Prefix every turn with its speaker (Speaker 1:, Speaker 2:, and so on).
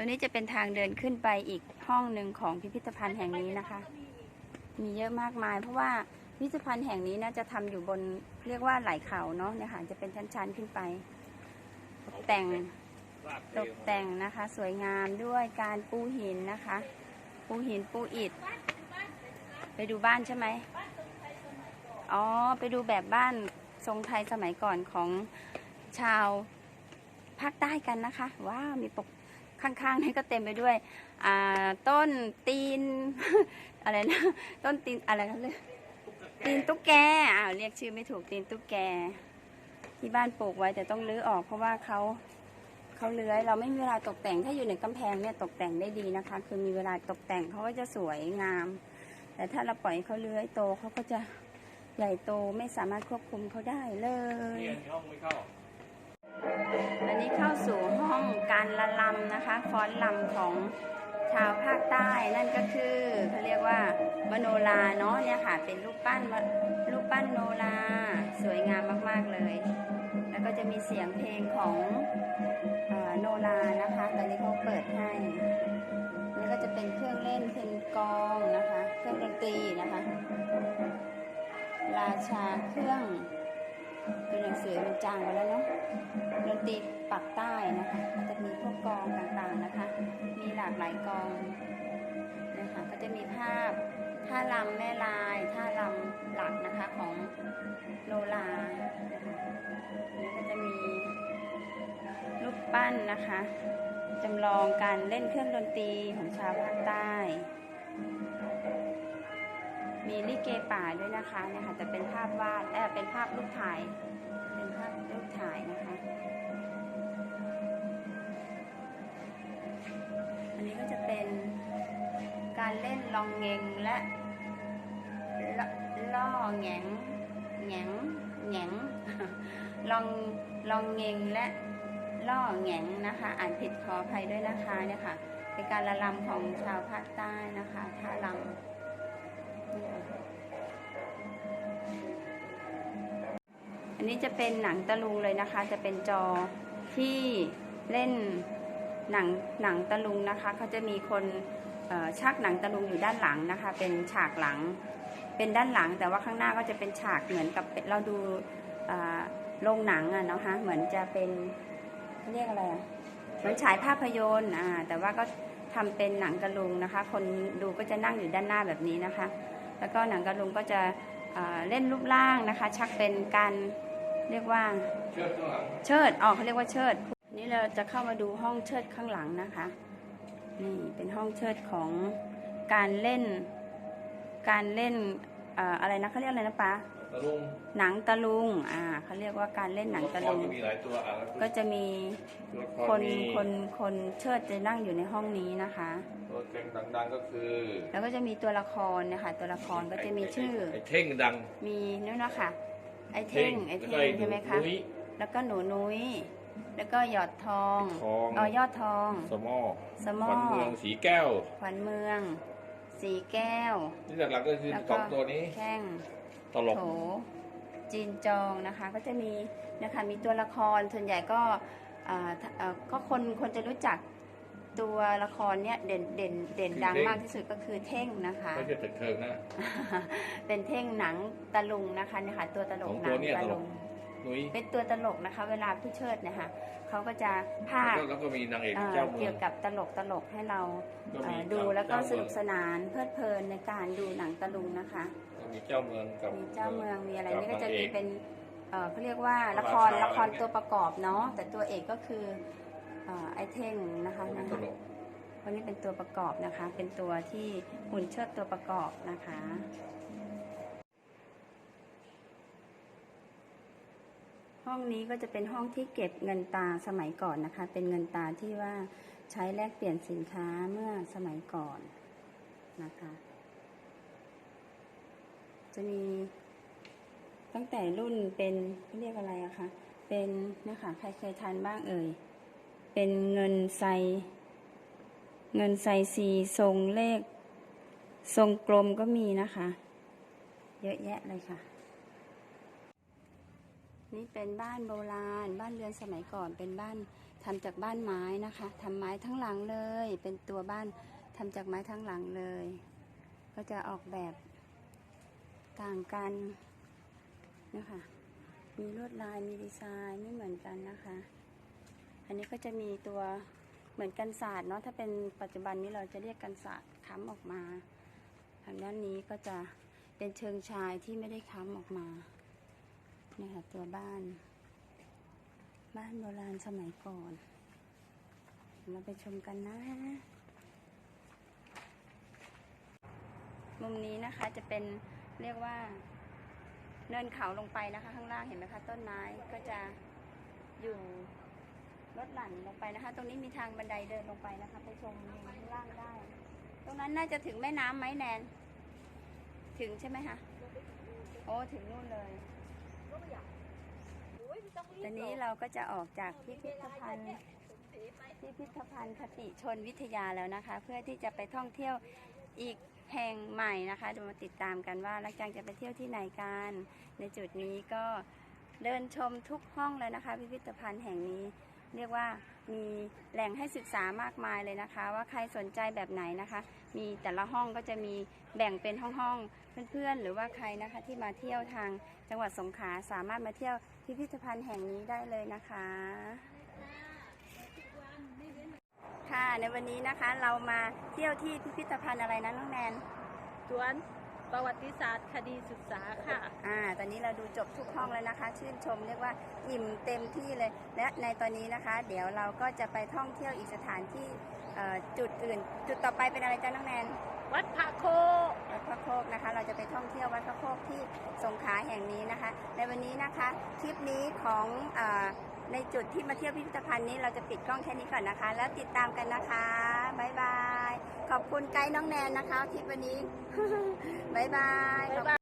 Speaker 1: ตัวนี้จะเป็นทางเดินขึ้นไปอีกห้องหนึ่งของพิพิธภัณฑ์แห่งนี้นะคะ มีเยอะมากมาย เพราะว่าพิพิธภัณฑ์แห่งนี้นะจะทำอยู่บนเรียกว่าไหล่เขาเนาะเนี่ยค่ะจะเป็นชั้นๆขึ้นไป ตกแต่งตกแต่งนะคะ สวยงามด้วยการปูหินนะคะ ปูหินปูอิฐ ไปดูบ้านใช่ไหมอ๋อ ไปดูแบบบ้านทรงไทยสมัยก่อนของชาวภาคใต้กันนะคะ ว้าว มีปก ข้างๆนี่ก็เต็มไปด้วยต้นตีนอะไรนะต้นตีนอะไรนะเรียตีนตุ๊กแกอ้าวเรียกชื่อไม่ถูกตีนตุ๊กแก ที่บ้านปลูกไว้แต่ต้องรื้อออกเพราะว่าเขาเขาเลื้อยเราไม่มีเวลาตกแต่งถ้าอยู่ในกำแพงเนี่ยตกแต่งได้ดีนะคะ คือมีเวลาตกแต่งเขาก็จะสวยงาม แต่ถ้าเราปล่อยเขาเลื้อยโตเขาก็จะใหญ่โตไม่สามารถควบคุมเขาได้เลย
Speaker 2: เรียนห้องไม่เข้า
Speaker 1: อันนี้เข้าสู่ห้องการละลำนะคะ ฟ้อนลำของชาวภาคใต้นั่นก็คือเขาเรียกว่ามโนราเนาะเนี่ยค่ะ เป็นรูปปั้นรูปปั้นโนราสวยงามมากๆเลย แล้วก็จะมีเสียงเพลงของอโนรานะคะ ตอนนี้เขาเปิดให้นี่ก็จะเป็นเครื่องเล่นเป็นกองนะคะ เครื่องดนตรีนะคะ ราชาเครื่อง เป็นหนังสือมันจางไปแล้วเนาะดนตรีปักใต้นะคะ ก็จะมีพวกกองต่างๆนะคะ มีหลากหลายกองนะคะก็จะมีภาพท่าลำแม่ลายท่าลำหลักนะคะของโนรานะคะแล้วก็จะมีรูปปั้นนะคะจำลองการเล่นเครื่องดนตรีของชาวภาคใต้ มีลิเกป่าด้วยนะคะเนี่ยค่ะจะเป็นภาพวาดเออเป็นภาพรูปถ่ายายนะคะ อันนี้ก็จะเป็นการเล่นลองเงงและล่อแงงแงงแงงลองลองเงงและล่อแงงนะคะ อ่านผิดขออภัยด้วยนะคะเนี่ยค่ะเป็นการละลำของชาวภาคใต้นะคะท่าลำ อันนี้จะเป็นหนังตะลุงเลยนะคะ จะเป็นจอที่เล่นหนังหนังตะลุงนะคะเขาจะมีคนชักหนังตะลุงอยู่ด้านหลังนะคะ เป็นฉากหลัง เป็นด้านหลังแต่ว่าข้างหน้าก็จะเป็นฉากเหมือนกับเราดูโรงหนังอะเนาะฮะเหมือนจะเป็นเรียกอะไรอะเหมือนฉายภาพยนตร์อ่าแต่ว่าก็ทำเป็นหนังตะลุงนะคะ คนดูก็จะนั่งอยู่ด้านหน้าแบบนี้นะคะ แล้วก็หนังตะลุงก็จะเล่นรูปร่างนะคะ ชักเป็นการ เรียกว่า
Speaker 2: เชือกข้างหลัง
Speaker 1: เชิดอ๋อเขาเรียกว่าเชิด นี่เราจะเข้ามาดูห้องเชิดข้างหลังนะคะ นี่เป็นห้องเชิดของการเล่น การเล่นเอ่ออะไรนะเขาเรียกอะไรนะป๊า
Speaker 2: ตะลุง
Speaker 1: หนังตะลุง อ่าเขาเรียกว่าการเล่นหนังตะลุง
Speaker 2: ก็มีหลายตัวอะแล้ว
Speaker 1: ก็จะมี
Speaker 2: ตัวละค
Speaker 1: ค
Speaker 2: ร
Speaker 1: น
Speaker 2: มี
Speaker 1: คนคนเชิดจะนั่งอยู่ในห้องนี้นะคะ
Speaker 2: ตัวเก่งดังๆก็คือ
Speaker 1: แล้วก็จะมีตัวละครเนะคะตัวละครก็จะมีชื่อ
Speaker 2: ไอ้เท่งดัง
Speaker 1: มีนู่นนะคะ ไอ้เท่งไอ้เท่งใช่ไหมคะ
Speaker 2: นุ้ย
Speaker 1: แล้วก็หนูนุ้ย แล้วก็หยอดทอง
Speaker 2: ทอง
Speaker 1: อ๋อยอดทอง
Speaker 2: สมอ
Speaker 1: สมอ
Speaker 2: ขวัญเมืองสีแก้ว
Speaker 1: ขวัญเมือง สีแก้ว
Speaker 2: ที่หลักๆก็คือ
Speaker 1: แล้ว
Speaker 2: ส
Speaker 1: ก็
Speaker 2: องตัวนี้
Speaker 1: แข้ง
Speaker 2: ตลก
Speaker 1: โถจีนจองนะคะก็จะมีนะคะมีตัวละครส่วนใหญ่ก็อ่าถ้าเอ่อก็คนคนจะรู้จัก ตัวละครเนี้ยเด่นเด่นเด่นดังมากที่สุดก็คือเท่งนะคะ
Speaker 2: ไม่ใช่ตึกเทิงนะ
Speaker 1: เป็นเท่งหนังตะลุงนะคะเนี่ยค่ะตัวตลก
Speaker 2: ของ
Speaker 1: หนั
Speaker 2: ตัว
Speaker 1: ง
Speaker 2: เนี่ย
Speaker 1: ตะ
Speaker 2: ตล
Speaker 1: ลุ
Speaker 2: ก
Speaker 1: ง
Speaker 2: นุ้ย
Speaker 1: เป็นตัวตลกนะคะ เวลาผู้เชิดเนะคะเขาก็จะพาก
Speaker 2: แล้วก็มีนางเอก
Speaker 1: เอ่อ
Speaker 2: เจ้าเมือ
Speaker 1: เกี่
Speaker 2: ง
Speaker 1: ยวกับตลกตลกให้เรา
Speaker 2: ก็
Speaker 1: เอ่
Speaker 2: มี
Speaker 1: อดูแล้วก็
Speaker 2: เจ้า
Speaker 1: สนุกสนานเพลิดเพลินในการดูหนังตะลุงนะคะ
Speaker 2: ก็มีเจ้าเมืองกับ
Speaker 1: มีเจ้าเมืองมีอะไร
Speaker 2: กับ
Speaker 1: นี่ก็จะ
Speaker 2: นางเอ
Speaker 1: มีเป็นเอ่อเขาเรียกว่าละคร
Speaker 2: ราชา
Speaker 1: ละครตัวประกอบเนาะแต่ตัวเอกก็คือเอ่อ ไอเท่งนะคะ
Speaker 2: เป็น
Speaker 1: นะ
Speaker 2: ต
Speaker 1: คะ
Speaker 2: ลก
Speaker 1: วันนี้เป็นตัวประกอบนะคะ เป็นตัวที่หุ่นเชิดตัวประกอบนะคะห้องนี้ก็จะเป็นห้องที่เก็บเงินตาสมัยก่อนนะคะ เป็นเงินตาที่ว่าใช้แลกเปลี่ยนสินค้าเมื่อสมัยก่อนนะคะ จะมีตั้งแต่รุ่นเป็นเรียกอะไรอะคะ เป็นนะคะใครเคยทานบ้างเอ่ย เป็นเงินไซเงินไซซีทรงเลข ทรงกลมก็มีนะคะ เยอะแยะเลยค่ะ นี่เป็นบ้านโบราณ บ้านเรือนสมัยก่อน เป็นบ้านทำจากบ้านไม้นะคะทำไม้ทั้งหลังเลย เป็นตัวบ้านทำจากไม้ทั้งหลังเลย ก็จะออกแบบต่างกันนะคะ มีลวดลาย มีดีไซน์ไม่เหมือนกันนะคะ อันนี้ก็จะมีตัวเหมือนกันศาสตร์เนาะถ้าเป็นปัจจุบันนี้เราจะเรียกกันศาสตร์ค้ำออกมา ทางด้านนี้ก็จะเป็นเชิงชายที่ไม่ได้ค้ำออกมาเนี่ยค่ะตัวบ้าน บ้านโบราณสมัยก่อน เราไปชมกันนะ มุมนี้นะคะจะเป็นเรียกว่าเนินเขาลงไปนะคะ ข้างล่างเห็นไหมคะต้นไม้ก็จะอยู่ ลดหลั่นลงไปนะคะ ตรงนี้มีทางบันไดเดินลงไปนะคะ ไปชมวิวข้างล่างได้ ตรงนั้นน่าจะถึงแม่น้ำไหมแนน ถึงใช่ไหมคะโอ้ถึงนู่นเลยตอนนี้เราก็จะออกจากพิพิธภัณฑ์พิพิธภัณฑ์คติชนวิทยาแล้วนะคะ เพื่อที่จะไปท่องเที่ยวอีกแห่งใหม่นะคะเดี๋ยวมาติดตามกันว่าลักจังจะไปเที่ยวที่ไหนกันในจุดนี้ก็เดินชมทุกห้องเลยนะคะ พิพิธภัณฑ์แห่งนี้ เรียกว่ามีแหล่งให้ศึกษามากมายเลยนะคะ ว่าใครสนใจแบบไหนนะคะ มีแต่ละห้องก็จะมีแบ่งเป็นห้องๆเพื่อนๆ หรือว่าใครนะคะที่มาเที่ยวทางจังหวัดสงขลาสามารถมาเที่ยวพิพิธภัณฑ์แห่งนี้ได้เลยนะคะค่ะในวันนี้นะคะเรามาเที่ยวที่พิพิธภัณฑ์อะไรนะน้องแนน
Speaker 3: สวน ประวัติศาสตร์คดีศึกษาค่ะ
Speaker 1: อ่า ตอนนี้เราดูจบทุกห้องแล้วนะคะ ชื่นชมเรียกว่าอิ่มเต็มที่เลย และในตอนนี้นะคะ เดี๋ยวเราก็จะไปท่องเที่ยวอีกสถานที่เอ่อจุดอื่น จุดต่อไปเป็นอะไรจ้าน้องแนน
Speaker 3: วัดพระโคก
Speaker 1: วัดพระโคกนะคะ เราจะไปท่องเที่ยววัดพระโคกที่สงขลาแห่งนี้นะคะ ในวันนี้นะคะคลิปนี้ของอในจุดที่มาเที่ยวพิพิธภัณฑ์นี้เราจะปิดกล้องแค่นี้ก่อนนะคะ แล้วติดตามกันนะคะบายบาย ขอบคุณไกด์น้องแนนนะคะทริปวันนี้บ๊ายบาย
Speaker 3: บ๊ายบาย